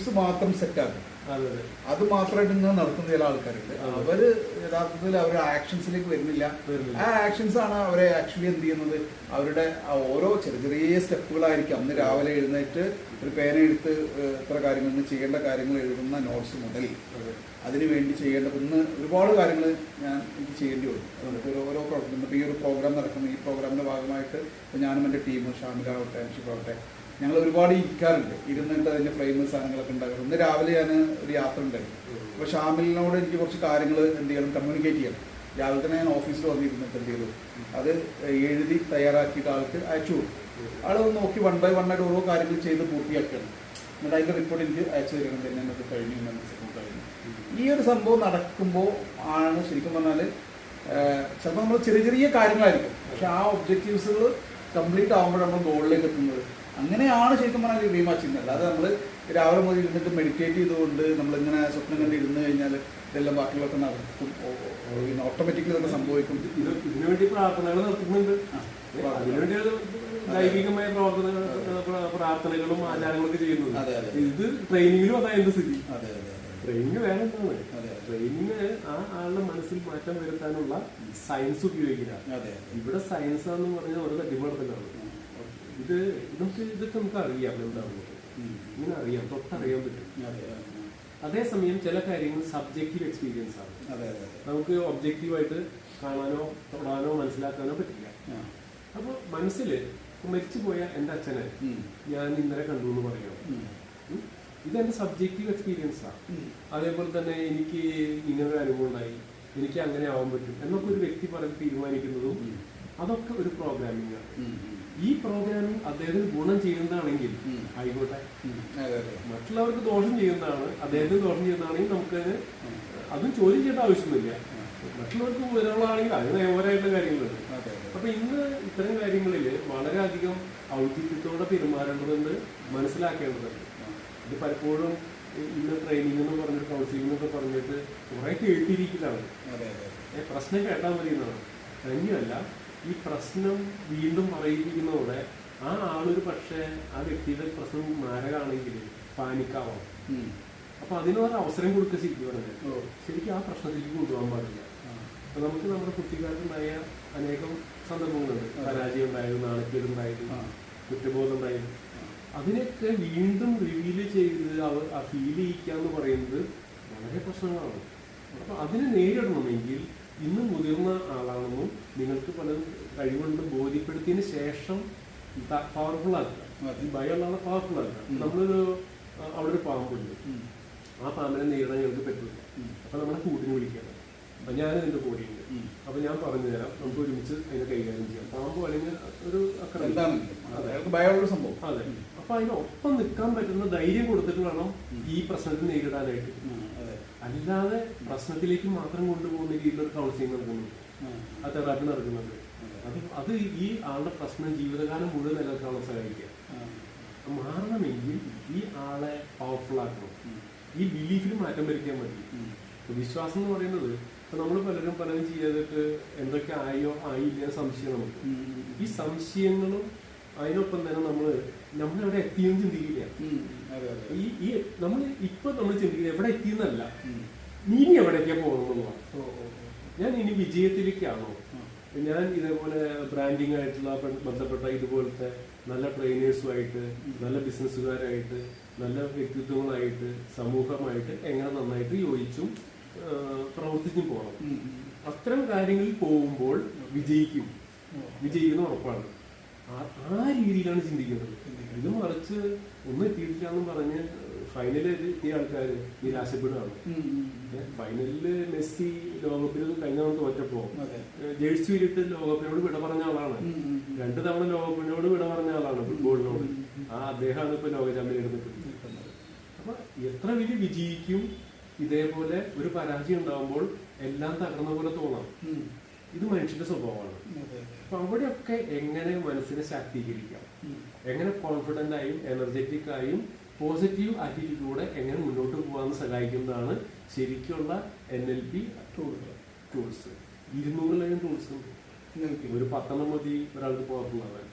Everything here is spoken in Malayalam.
ഒബ്ജക്റ്റീവ്സ് മാത്രം സെറ്റ് ആക്കും. അതെ. മാത്രമായിട്ട് ഇങ്ങനെ നടത്തുന്ന ചില ആൾക്കാരുണ്ട്. അവർ യഥാർത്ഥത്തിൽ അവർ ആക്ഷൻസിലേക്ക് വരുന്നില്ല. ആ ആക്ഷൻസ് ആണ് അവരെ ആക്ച്വലി എന്ത് ചെയ്യുന്നത്? അവരുടെ ആ ഓരോ ചെറിയ ചെറിയ സ്റ്റെപ്പുകളായിരിക്കും അന്ന് രാവിലെ എഴുന്നേറ്റ് ഒരു പേന എടുത്ത് ഇത്ര കാര്യങ്ങൾ ഇന്ന് ചെയ്യേണ്ട കാര്യങ്ങൾ എഴുതുന്ന നോട്ട്സ് മുതൽ അതിനു വേണ്ടി ചെയ്യേണ്ട ഇന്ന് ഒരുപാട് കാര്യങ്ങൾ ഞാൻ എനിക്ക് ചെയ്യേണ്ടി വരും നമുക്ക് ഒരു ഓരോ പ്രോഗ്രാം ഈ ഒരു പ്രോഗ്രാം നടക്കുന്ന. ഈ പ്രോഗ്രാമിന്റെ ഭാഗമായിട്ട് ഇപ്പോൾ ഞാനും എന്റെ ടീം ഷാമിലാവട്ടെ അൻഷിഫാവട്ടെ ഞങ്ങൾ ഒരുപാട് ഇരിക്കാറുണ്ട്. ഇരുന്നിട്ട് അതിന്റെ ഫ്ലെയിം സാധനങ്ങളൊക്കെ ഉണ്ടാകും ഇന്ന് രാവിലെ ഞാൻ ഒരു യാത്ര ഉണ്ടായിരുന്നു. അപ്പോൾ ഷാമിലിനോട് എനിക്ക് കുറച്ച് കാര്യങ്ങൾ എന്ത് ചെയ്യണം കമ്മ്യൂണിക്കേറ്റ് ചെയ്യണം. രാവിലെ തന്നെ ഞാൻ ഓഫീസിൽ വന്നിരുന്നിട്ട് എന്ത് ചെയ്തു? അത് എഴുതി തയ്യാറാക്കിയിട്ട് ആൾക്ക് അയച്ചു കൊടുക്കും ആൾ നോക്കി വൺ ബൈ വൺ ആയിട്ട് ഓരോ കാര്യങ്ങൾ ചെയ്ത് പൂർത്തിയാക്കണം എന്നിട്ട് അതിന്റെ റിപ്പോർട്ട് എനിക്ക് അയച്ചു എന്നത് കഴിഞ്ഞു എന്നത് കഴിഞ്ഞു ഈ ഒരു സംഭവം നടക്കുമ്പോൾ ആണ് ശരിക്കും പറഞ്ഞാൽ ചിലപ്പോൾ നമ്മൾ ചെറിയ ചെറിയ കാര്യങ്ങളായിരിക്കും. പക്ഷെ ആ ഒബ്ജക്റ്റീവ്സുകൾ കംപ്ലീറ്റ് ആകുമ്പോഴാണ് നമ്മൾ ഗോളിലേക്ക് എത്തുന്നത്. അങ്ങനെയാണ് ശരിക്കും പറഞ്ഞാൽ റീമാച്ചിങ് അല്ലാതെ നമ്മൾ രാവിലെ മുതൽ ഇരുന്നിട്ട് മെഡിറ്റേറ്റ് ചെയ്തുകൊണ്ട് നമ്മളിങ്ങനെ സ്വപ്നം കണ്ട് ഇരുന്ന് കഴിഞ്ഞാൽ ഇതെല്ലാം ബാക്കിയുള്ളതൊക്കെ നടക്കും. പിന്നെ ഓട്ടോമാറ്റിക്കലി തന്നെ സംഭവിക്കും. ഇതിനുവേണ്ടി പ്രാർത്ഥനകൾ നടത്തുന്നുണ്ട് അതിനുവേണ്ടി അത്. ദൈവികമായ പ്രവർത്തന പ്രാർത്ഥനകളും ആചാരങ്ങളൊക്കെ ചെയ്യുന്നത്. ഇത് ട്രെയിനിങ്ങിലും അതാ എന്റെ സ്ഥിതി? അതെ അതെ അതെ ട്രെയിനിങ് വേറെ എന്താണ്. ട്രെയിനിങ് ആ ആളുടെ മനസ്സിൽ മാറ്റം വരുത്താനുള്ള സയൻസ് ഉപയോഗിക്കുക അതെ ഇവിടെ സയൻസ് എന്ന് പറഞ്ഞാൽ ഒരു തട്ടിപ്പാടത്തിലാണ് ഇത് നമുക്ക് ഇതൊക്കെ നമുക്ക് അറിയാം എന്താണ്. ഇങ്ങനെ അറിയാം തൊട്ടറിയാൻ പറ്റും. അതേസമയം ചില കാര്യങ്ങൾ സബ്ജക്റ്റീവ് എക്സ്പീരിയൻസ് ആണ്. അതെ ഒബ്ജക്റ്റീവ് ആയിട്ട് നമുക്ക് ഒബ്ജക്റ്റീവായിട്ട് കാണാനോ തൊടാനോ മനസ്സിലാക്കാനോ പറ്റില്ല. അപ്പൊ അപ്പോൾ മനസ്സിൽ മരിച്ചു പോയ എന്റെ അച്ഛനെ ഞാൻ ഇന്നലെ കണ്ടു എന്ന് പറയാം. ഇതെന്റെ സബ്ജക്റ്റീവ് എക്സ്പീരിയൻസ് ആണ് അതേപോലെ തന്നെ എനിക്ക് ഇങ്ങനെ ഒരു അനുഭവം ഉണ്ടായി. എനിക്ക് അങ്ങനെ ആവാൻ പറ്റും എന്നൊക്കെ ഒരു വ്യക്തി പറഞ്ഞ് തീരുമാനിക്കുന്നതും അതൊക്കെ ഒരു പ്രോഗ്രാമിംഗ് ആണ്. ഈ പ്രോഗ്രാമിംഗ് അദ്ദേഹത്തിന് ഗുണം ചെയ്യുന്നതാണെങ്കിൽ ആയിക്കോട്ടെ. മറ്റുള്ളവർക്ക് ദോഷം ചെയ്യുന്നതാണ് അദ്ദേഹത്തിന് ദോഷം ചെയ്യുന്നതാണെങ്കിൽ നമുക്ക്. അതും ചോദ്യം ചെയ്യേണ്ട ആവശ്യമൊന്നുമില്ല. മറ്റുള്ളവർക്ക് വിവരങ്ങളാണെങ്കിൽ അത് നിയമപരമായിട്ടുള്ള കാര്യങ്ങളുണ്ട്. അപ്പൊ ഇന്ന് ഇത്തരം കാര്യങ്ങളിൽ വളരെയധികം ഔചിത്യത്തോടെ പെരുമാറേണ്ടതുണ്ട് മനസ്സിലാക്കേണ്ടതുണ്ട്. ഇത് പലപ്പോഴും ഇന്ന് ട്രെയിനിങ് എന്ന് പറഞ്ഞിട്ട് കൗൺസിലിംഗ് എന്നൊക്കെ പറഞ്ഞിട്ട് കുറെ കേട്ടിരിക്കലാണ്. പ്രശ്നം കേട്ടാൽ മതി എന്നാണ്. തന്നെയല്ല ഈ പ്രശ്നം വീണ്ടും പറയിപ്പിക്കുന്നതോടെ ആ ആളൊരു പക്ഷേ ആ വ്യക്തിയുടെ പ്രശ്നം മാരകാണെങ്കിൽ പാനിക്കാവാം. അപ്പൊ അതിനൊരു അവസരം കൊടുക്കുക ശരിക്കും പറഞ്ഞാൽ ശരിക്കും ആ പ്രശ്നത്തിലേക്ക് കൊണ്ടുപോകാൻ പാടില്ല. അപ്പൊ നമുക്ക് നമ്മുടെ കുട്ടിക്കാലത്തുണ്ടായ അനേകം സന്ദർഭങ്ങളുണ്ട്. പരാജയം ഉണ്ടായത് നാണക്കേട് ഉണ്ടായത്. കുറ്റബോധം ഉണ്ടായത് അതിനൊക്കെ വീണ്ടും റിവീൽ ചെയ്ത് അവർ ആ ഫീൽ ചെയ്യിക്കുക എന്ന് പറയുന്നത് വളരെ പ്രശ്നങ്ങളാണ്. അപ്പൊ അതിനെ നേരിടണമെങ്കിൽ ഇന്ന് മുതിർന്ന ആളാണെന്നും നിങ്ങൾക്ക് പല കഴിവുണ്ട് ബോധ്യപ്പെടുത്തിയതിന് ശേഷം പവർഫുൾ ആക്കുക. ഈ ഭയമുള്ള ആളെ പവർഫുൾ ആക്കുക. നമ്മളൊരു അവിടെ ഒരു പാമ്പുണ്ട്. ആ പാമ്പിനെ നേരിടാൻ ഞങ്ങൾക്ക് പറ്റില്ല. അപ്പൊ നമ്മളെ കൂട്ടിന് വിളിക്കണം അപ്പൊ ഞാൻ ഇതിന്റെ കൂടെയുണ്ട്. അപ്പൊ ഞാൻ പറഞ്ഞു തരാം നമുക്ക് ഒരുമിച്ച് അതിനെ കൈകാര്യം ചെയ്യാം. പാമ്പ് അല്ലെങ്കിൽ ഒരു അക്രമം. അതെ. ഭയമുള്ള സംഭവം. അതെ. അപ്പൊ അതിനൊപ്പം നിൽക്കാൻ പറ്റുന്ന ധൈര്യം കൊടുത്തിട്ട് വേണം ഈ പ്രശ്നത്തെ നേരിടാനായിട്ട്. അല്ലാതെ പ്രശ്നത്തിലേക്ക് മാത്രം കൊണ്ടുപോകുന്ന രീതിയിലൊരു കൗൺസിലിംഗ് നടക്കുന്നുണ്ട് ആ. തെറാപ്പി നടക്കുന്നുണ്ട് അത്. അത് ഈ ആളുടെ പ്രശ്നം ജീവിതകാലം മുഴുവൻ നിലനിൽക്കാനുള്ള സഹായിക്കുക. മാറണമെങ്കിൽ ഈ ആളെ പവർഫുൾ ആക്കണം. ഈ ബിലീഫിൽ മാറ്റം വരുത്തിയാൽ മതി. വിശ്വാസം എന്ന് പറയുന്നത് ഇപ്പൊ നമ്മൾ പലരും പലരും ചെയ്തിട്ട് എന്തൊക്കെ ആയോ ആയില്ല സംശയം നമുക്ക്. ഈ സംശയങ്ങളും അതിനൊപ്പം തന്നെ നമ്മൾ നമ്മളെവിടെ എത്തിയെന്ന് ചിന്തിക്കില്ല. ഈ ഈ നമ്മൾ ഇപ്പൊ നമ്മൾ ചിന്തിക്കുന്നത് എവിടെ എത്തിയെന്നല്ല. ഇനി എവിടേക്കാ ഓ. ഞാൻ ഇനി വിജയത്തിലേക്കാണോ? ഞാൻ ഇതേപോലെ ബ്രാൻഡിങ് ആയിട്ടുള്ള ബന്ധപ്പെട്ട ഇതുപോലത്തെ നല്ല ട്രെയിനേഴ്സുമായിട്ട് നല്ല ബിസിനസ്സുകാരായിട്ട് നല്ല വ്യക്തിത്വങ്ങളായിട്ട് സമൂഹമായിട്ട് എങ്ങനെ നന്നായിട്ട് യോജിച്ചും പ്രവർത്തിച്ചും പോകണം. അത്തരം കാര്യങ്ങളിൽ പോകുമ്പോൾ വിജയിക്കും. വിജയിക്കുന്ന ഉറപ്പാണ്. ആ- രീതിയിലാണ് ചിന്തിക്കുന്നത്. ഇത് മറിച്ച് ഒന്ന് എത്തിയിട്ടില്ല എന്ന് പറഞ്ഞ് ഫൈനലിൽ എത്തിയ ആൾക്കാർ നിരാശപ്പെടുകയാണ്. ഫൈനലിൽ മെസ്സി ലോകകപ്പിൽ കഴിഞ്ഞ തവണ തോറ്റപ്പോ ജേഴ്സി ഇട്ട് ലോകകപ്പിനോട് വിട പറഞ്ഞ ആളാണ്. രണ്ട് തവണ ലോകകപ്പിനോട് വിട പറഞ്ഞ ആളാണ് ഫുട്ബോളിനോട്. ആ അദ്ദേഹമാണ് ഇപ്പൊ ലോക ചാമ്പ്യൻ എടുത്തിട്ടുള്ളത് അപ്പൊ എത്ര വലിയ വിജയിക്കും ഇതേപോലെ ഒരു പരാജയം ഉണ്ടാകുമ്പോൾ എല്ലാം തകർന്ന പോലെ തോന്നാം. ഇത് മനുഷ്യന്റെ സ്വഭാവമാണ്. അപ്പൊ അവിടെയൊക്കെ എങ്ങനെ മനസ്സിനെ ശാക്തീകരിക്കാം? എങ്ങനെ കോൺഫിഡന്റ് ആയും എനർജറ്റിക് ആയും പോസിറ്റീവ് ആറ്റിറ്റ്യൂഡിലൂടെ എങ്ങനെ മുന്നോട്ട് പോകാമെന്ന് സഹായിക്കുന്നതാണ് ശരിക്കുള്ള എൻ എൽ പി. ടൂൾസ് ഇരുന്നൂറിലധികം ടൂൾസ് ഉണ്ട് ഒരു പത്തെണ്ണം മതി ഒരാൾക്ക് പോകുന്നതാണ്.